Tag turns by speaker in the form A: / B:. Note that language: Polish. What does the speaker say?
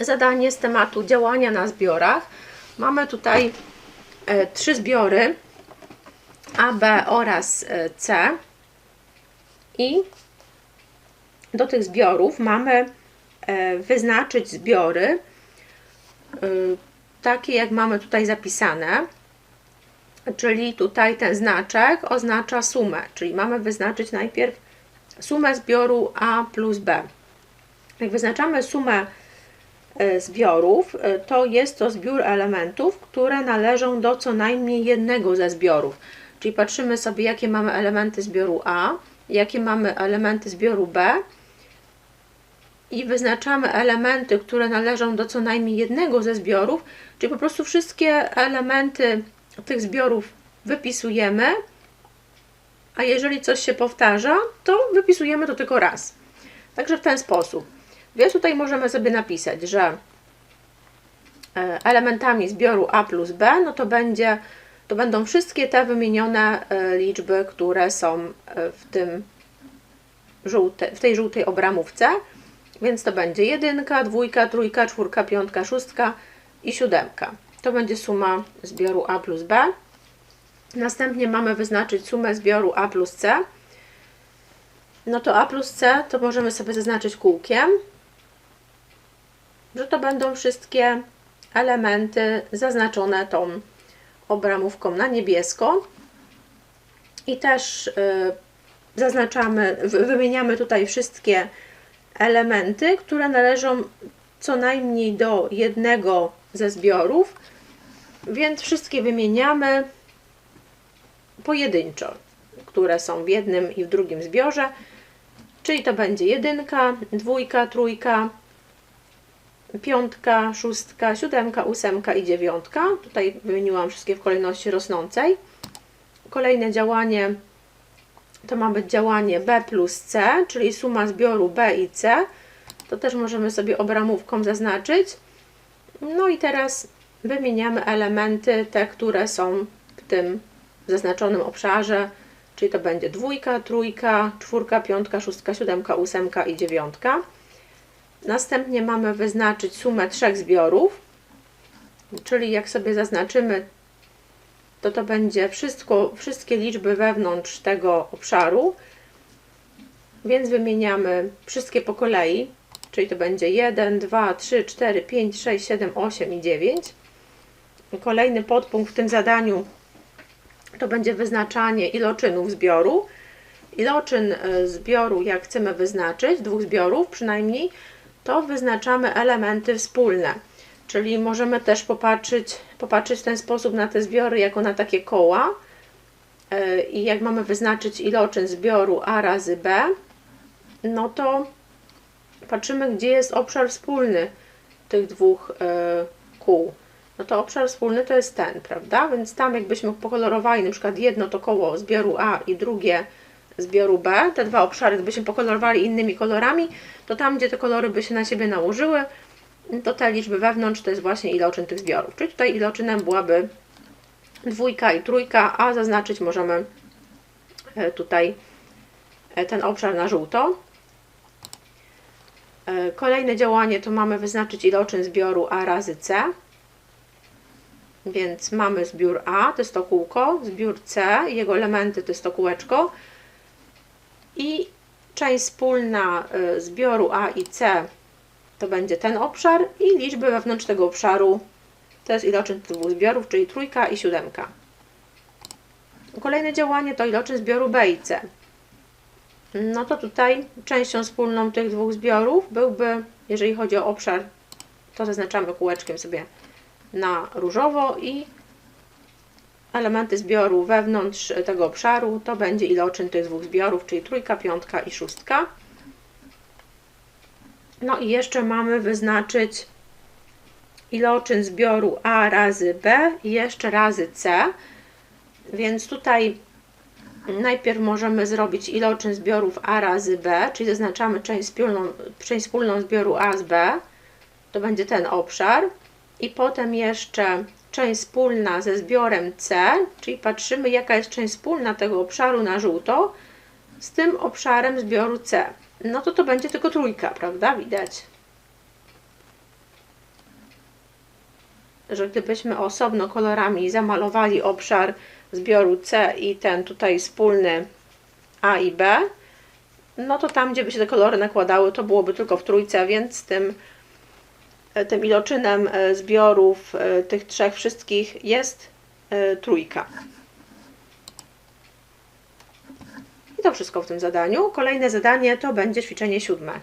A: zadanie z tematu działania na zbiorach. Mamy tutaj e, trzy zbiory A, B oraz e, C i do tych zbiorów mamy e, wyznaczyć zbiory takie jak mamy tutaj zapisane, czyli tutaj ten znaczek oznacza sumę, czyli mamy wyznaczyć najpierw sumę zbioru A plus B. Jak wyznaczamy sumę zbiorów, e, to jest to zbiór elementów, które należą do co najmniej jednego ze zbiorów. Czyli patrzymy sobie, jakie mamy elementy zbioru A, jakie mamy elementy zbioru B i wyznaczamy elementy, które należą do co najmniej jednego ze zbiorów, czyli po prostu wszystkie elementy tych zbiorów wypisujemy, a jeżeli coś się powtarza, to wypisujemy to tylko raz. Także w ten sposób. Więc tutaj możemy sobie napisać, że e, elementami zbioru A plus B, no to będzie, to będą wszystkie te wymienione e, liczby, które są e, w tym żółte, w tej żółtej obramówce. Więc to będzie jedynka, dwójka, trójka, czwórka, piątka, szóstka i siódemka. To będzie suma zbioru A plus B. Następnie mamy wyznaczyć sumę zbioru A plus C. No to A plus C to możemy sobie zaznaczyć kółkiem, że to będą wszystkie elementy zaznaczone tą obramówką na niebiesko. I też y, zaznaczamy, wy- wymieniamy tutaj wszystkie elementy, które należą co najmniej do jednego ze zbiorów, więc wszystkie wymieniamy pojedynczo, które są w jednym i w drugim zbiorze, czyli to będzie jedynka, dwójka, trójka, piątka, szóstka, siódemka, ósemka i dziewiątka. Tutaj wymieniłam wszystkie w kolejności rosnącej. Kolejne działanie to ma być działanie B plus C, czyli suma zbioru B i C. To też możemy sobie obramówką zaznaczyć. No i teraz wymieniamy elementy, te, które są w tym zaznaczonym obszarze, czyli to będzie dwójka, trójka, czwórka, piątka, szóstka, siódemka, ósemka i dziewiątka. Następnie mamy wyznaczyć sumę trzech zbiorów, czyli jak sobie zaznaczymy, to to będzie wszystko, wszystkie liczby wewnątrz tego obszaru, więc wymieniamy wszystkie po kolei, czyli to będzie 1, 2, 3, 4, 5, 6, 7, 8 i 9. Kolejny podpunkt w tym zadaniu to będzie wyznaczanie iloczynów zbioru. Iloczyn y, zbioru, jak chcemy wyznaczyć, dwóch zbiorów przynajmniej, to wyznaczamy elementy wspólne. Czyli możemy też popatrzeć, popatrzeć w ten sposób na te zbiory jako na takie koła. Y, I jak mamy wyznaczyć iloczyn zbioru A razy B, no to patrzymy, gdzie jest obszar wspólny tych dwóch y, kół no to obszar wspólny to jest ten, prawda? Więc tam jakbyśmy pokolorowali na przykład jedno to koło zbioru A i drugie zbioru B, te dwa obszary gdybyśmy pokolorowali innymi kolorami, to tam, gdzie te kolory by się na siebie nałożyły, to te liczby wewnątrz to jest właśnie iloczyn tych zbiorów. Czyli tutaj iloczynem byłaby dwójka i trójka, a zaznaczyć możemy e, tutaj e, ten obszar na żółto. E, Kolejne działanie to mamy wyznaczyć iloczyn zbioru A razy C. Więc mamy zbiór A, to jest to kółko, zbiór C, jego elementy to jest to kółeczko i część wspólna y, zbioru A i C to będzie ten obszar i liczby wewnątrz tego obszaru to jest iloczyn dwóch zbiorów, czyli trójka i siódemka. Kolejne działanie to iloczyn zbioru B i C. No to tutaj częścią wspólną tych dwóch zbiorów byłby, jeżeli chodzi o obszar, to zaznaczamy kółeczkiem sobie na różowo i elementy zbioru wewnątrz tego obszaru to będzie iloczyn tych dwóch zbiorów, czyli trójka, piątka i szóstka. No i jeszcze mamy wyznaczyć iloczyn zbioru A razy B i jeszcze razy C. Więc tutaj najpierw możemy zrobić iloczyn zbiorów A razy B, czyli zaznaczamy część wspólną, część wspólną zbioru A z B. To będzie ten obszar i potem jeszcze część wspólna ze zbiorem C, czyli patrzymy jaka jest część wspólna tego obszaru na żółto z tym obszarem zbioru C. No to to będzie tylko trójka, prawda? Widać. że gdybyśmy osobno kolorami zamalowali obszar zbioru C i ten tutaj wspólny A i B, no to tam, gdzie by się te kolory nakładały, to byłoby tylko w trójce, więc tym, tym iloczynem e, zbiorów e, tych trzech wszystkich jest e, trójka. I to wszystko w tym zadaniu. Kolejne zadanie to będzie ćwiczenie siódme.